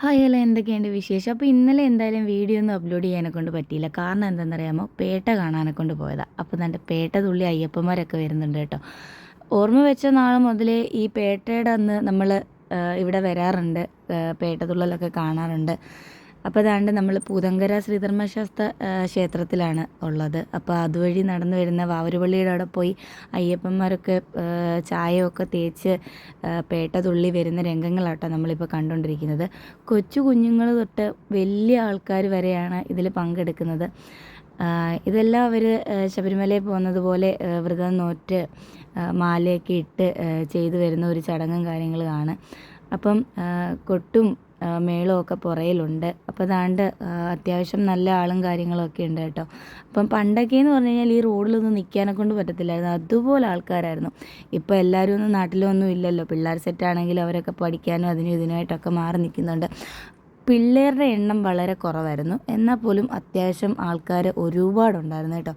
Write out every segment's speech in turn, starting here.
Hi അല്ല എന്തൊക്കെയുണ്ട് വിശേഷം? അപ്പോൾ ഇന്നലെ എന്തായാലും വീഡിയോ ഒന്നും അപ്ലോഡ് ചെയ്യാനെ കൊണ്ട് പറ്റിയില്ല. കാരണം എന്താണെന്നറിയാമോ? പേട്ട കാണാനെ കൊണ്ട് പോയതാണ് അപ്പോൾ തന്റെ പേട്ട തുള്ളി അയ്യപ്പന്മാരൊക്കെ വരുന്നുണ്ട് കേട്ടോ. ഓർമ്മ വെച്ച നാൾ മുതലേ ഈ പേട്ടയുടെ അന്ന് നമ്മൾ ഇവിടെ വരാറുണ്ട്. പേട്ട തുള്ളലൊക്കെ കാണാറുണ്ട്. അപ്പോൾ അതാണ്ട് നമ്മൾ പൂതങ്കര ശ്രീധർമ്മശാസ്ത്ര ക്ഷേത്രത്തിലാണ് ഉള്ളത്. അപ്പോൾ അതുവഴി നടന്നു വരുന്ന വാവരുപള്ളിയുടെ അവിടെ പോയി അയ്യപ്പന്മാരൊക്കെ ചായയൊക്കെ തേച്ച് പേട്ട തുള്ളി വരുന്ന രംഗങ്ങളാട്ടോ നമ്മളിപ്പോൾ കണ്ടുകൊണ്ടിരിക്കുന്നത് കൊച്ചു കുഞ്ഞുങ്ങൾ തൊട്ട് വലിയ ആൾക്കാർ വരെയാണ് ഇതിൽ പങ്കെടുക്കുന്നത്. ഇതെല്ലാം അവർ ശബരിമലയിൽ പോകുന്നത് പോലെ വ്രതം നോറ്റ് മാലയൊക്കെ ഇട്ട് ചെയ്തു വരുന്ന ഒരു ചടങ്ങും കാര്യങ്ങളുമാണ് അപ്പം കൊട്ടും മേളമൊക്കെ പുറയിലുണ്ട്. അപ്പോൾ അതാണ്ട് അത്യാവശ്യം നല്ല ആളും കാര്യങ്ങളൊക്കെ ഉണ്ട് കേട്ടോ. അപ്പം പണ്ടൊക്കെ എന്ന് പറഞ്ഞു കഴിഞ്ഞാൽ ഈ റോഡിലൊന്നും നിൽക്കാനെ കൊണ്ട് പറ്റത്തില്ലായിരുന്നു. അതുപോലെ ആൾക്കാരായിരുന്നു. ഇപ്പോൾ എല്ലാവരും ഒന്നും നാട്ടിലൊന്നും ഇല്ലല്ലോ. പിള്ളേർ സെറ്റാണെങ്കിൽ അവരൊക്കെ പഠിക്കാനും അതിനും ഇതിനായിട്ടൊക്കെ മാറി നിൽക്കുന്നുണ്ട്. പിള്ളേരുടെ എണ്ണം വളരെ കുറവായിരുന്നു. എന്നാൽ പോലും അത്യാവശ്യം ആൾക്കാർ ഒരുപാടുണ്ടായിരുന്നു കേട്ടോ.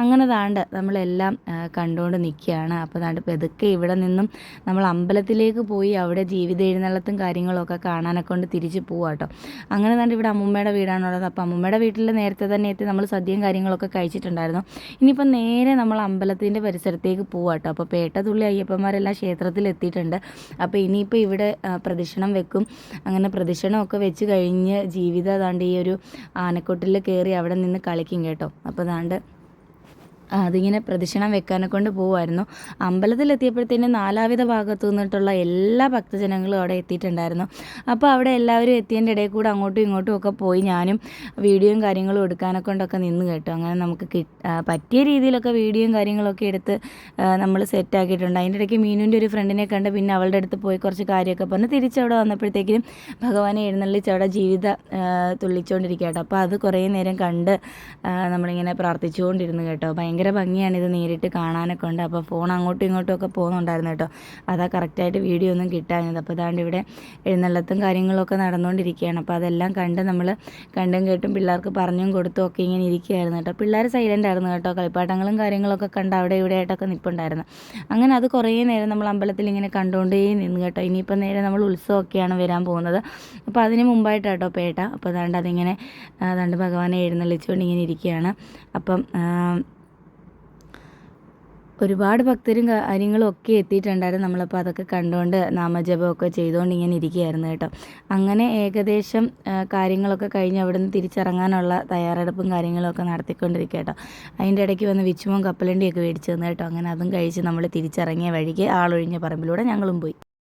അങ്ങനെ താണ്ട് നമ്മളെല്ലാം കണ്ടുകൊണ്ട് നിൽക്കുകയാണ്. അപ്പോൾ താണ്ട് പെതുക്കെ ഇവിടെ നിന്നും നമ്മൾ അമ്പലത്തിലേക്ക് പോയി അവിടെ ജീവിത എഴുന്നള്ളത്തും കാര്യങ്ങളൊക്കെ കാണാനൊക്കെ കൊണ്ട് തിരിച്ച് പോവാം കേട്ടോ. അങ്ങനെ താണ്ട് ഇവിടെ അമ്മൂമ്മയുടെ വീടാണുള്ളത് അപ്പോൾ അമ്മൂമ്മയുടെ വീട്ടിൽ നേരത്തെ തന്നെ എത്തി നമ്മൾ സദ്യയും കാര്യങ്ങളൊക്കെ കഴിച്ചിട്ടുണ്ടായിരുന്നു. ഇനിയിപ്പോൾ നേരെ നമ്മൾ അമ്പലത്തിന്റെ പരിസരത്തേക്ക് പോവാം കേട്ടോ. അപ്പോൾ പേട്ടതുള്ളി അയ്യപ്പന്മാരെല്ലാം ക്ഷേത്രത്തിൽ എത്തിയിട്ടുണ്ട് അപ്പോൾ ഇനിയിപ്പോൾ ഇവിടെ പ്രദക്ഷിണം വെക്കും. അങ്ങനെ പ്രദക്ഷിണമൊക്കെ വെച്ച് കഴിഞ്ഞ് ജീവിതം അതാണ്ട് ഈ ഒരു ആനക്കൊട്ടിൽ കയറി അവിടെ നിന്ന് കളിക്കും കേട്ടോ. അപ്പോൾ അതാണ്ട് അതിങ്ങനെ പ്രദക്ഷിണം വെക്കാനെ കൊണ്ട് പോകുമായിരുന്നു അമ്പലത്തിലെത്തിയപ്പോഴത്തേനും നാലാവിധ ഭാഗത്തു നിന്നിട്ടുള്ള എല്ലാ ഭക്തജനങ്ങളും അവിടെ എത്തിയിട്ടുണ്ടായിരുന്നു. അപ്പോൾ അവിടെ എല്ലാവരും എത്തിയതിന്റെ ഇടയിൽ കൂടെ അങ്ങോട്ടും ഇങ്ങോട്ടും ഒക്കെ പോയി ഞാനും വീഡിയോയും കാര്യങ്ങളും എടുക്കാനെ കൊണ്ടൊക്കെ നിന്ന് കേട്ടു. അങ്ങനെ നമുക്ക് പറ്റിയ രീതിയിലൊക്കെ വീഡിയോയും കാര്യങ്ങളൊക്കെ എടുത്ത് നമ്മൾ സെറ്റാക്കിയിട്ടുണ്ട് അതിന്റെ ഇടയ്ക്ക് മീനുവിന്റെ ഒരു ഫ്രണ്ടിനെ കണ്ട് പിന്നെ അവളുടെ അടുത്ത് പോയി കുറച്ച് കാര്യമൊക്കെ പറഞ്ഞ് തിരിച്ചവിടെ വന്നപ്പോഴത്തേക്കും ഭഗവാനെ എഴുന്നള്ളിച്ച് അവിടെ ജീവിത തുള്ളിച്ചുകൊണ്ടിരിക്കുക കേട്ടോ. അപ്പോൾ അത് കുറേ നേരം കണ്ട് നമ്മളിങ്ങനെ പ്രാർത്ഥിച്ചുകൊണ്ടിരുന്നു കേട്ടോ. ഭയങ്കര ഭയങ്കര ഭംഗിയാണ് ഇത് നേരിട്ട് കാണാനൊക്കെ ഉണ്ട്. അപ്പോൾ ഫോൺ അങ്ങോട്ടും ഇങ്ങോട്ടും ഒക്കെ പോകുന്നുണ്ടായിരുന്നു കേട്ടോ. അതാ കറക്റ്റായിട്ട് വീഡിയോ ഒന്നും കിട്ടാഞ്ഞത്. അപ്പോൾ അതാണ്ട് ഇവിടെ എഴുന്നള്ളത്തും കാര്യങ്ങളൊക്കെ നടന്നുകൊണ്ടിരിക്കുകയാണ് അപ്പോൾ അതെല്ലാം കണ്ട് നമ്മൾ കണ്ടും കേട്ടും പിള്ളേർക്ക് പറഞ്ഞും കൊടുത്തും ഒക്കെ ഇങ്ങനെ ഇരിക്കുകയായിരുന്നു കേട്ടോ. പിള്ളേർ സൈലന്റ് ആയിരുന്നു കേട്ടോ. കളിപ്പാട്ടങ്ങളും കാര്യങ്ങളൊക്കെ കണ്ട് അവിടെ ഇവിടെ ആയിട്ടൊക്കെ നിൽപ്പുണ്ടായിരുന്നു അങ്ങനെ അത് കുറേ നേരം നമ്മൾ അമ്പലത്തിൽ ഇങ്ങനെ കണ്ടുകൊണ്ടേ നിന്ന് കേട്ടോ. ഇനിയിപ്പോൾ നേരെ നമ്മൾ ഉത്സവമൊക്കെയാണ് വരാൻ പോകുന്നത്. അപ്പോൾ അതിന് മുമ്പായിട്ട് കേട്ടോ പേട്ട. അപ്പോൾ അതാണ്ട് അതിങ്ങനെ അതാണ്ട് ഭഗവാനെ എഴുന്നള്ളിച്ചുകൊണ്ട് ഇങ്ങനെ ഇരിക്കുകയാണ്. അപ്പം ഒരുപാട് ഭക്തരും കാര്യങ്ങളും ഒക്കെ എത്തിയിട്ടുണ്ടായിരുന്നു നമ്മളപ്പോൾ അതൊക്കെ കണ്ടുകൊണ്ട് നാമജപമൊക്കെ ചെയ്തുകൊണ്ട് ഇങ്ങനെ ഇരിക്കുകയായിരുന്നു കേട്ടോ. അങ്ങനെ ഏകദേശം കാര്യങ്ങളൊക്കെ കഴിഞ്ഞ് അവിടെ നിന്ന് തിരിച്ചിറങ്ങാനുള്ള തയ്യാറെടുപ്പും കാര്യങ്ങളൊക്കെ നടത്തിക്കൊണ്ടിരിക്കുക കേട്ടോ. അതിന്റെ ഇടയ്ക്ക് വന്ന് വിച്ചുമോൻ കപ്പലണ്ടിയൊക്കെ മേടിച്ചു തന്നു കേട്ടോ. അങ്ങനെ അതും കഴിച്ച് നമ്മൾ തിരിച്ചിറങ്ങിയ വഴിക്ക് ആളൊഴിഞ്ഞ പറമ്പിലൂടെ ഞങ്ങളും പോയി.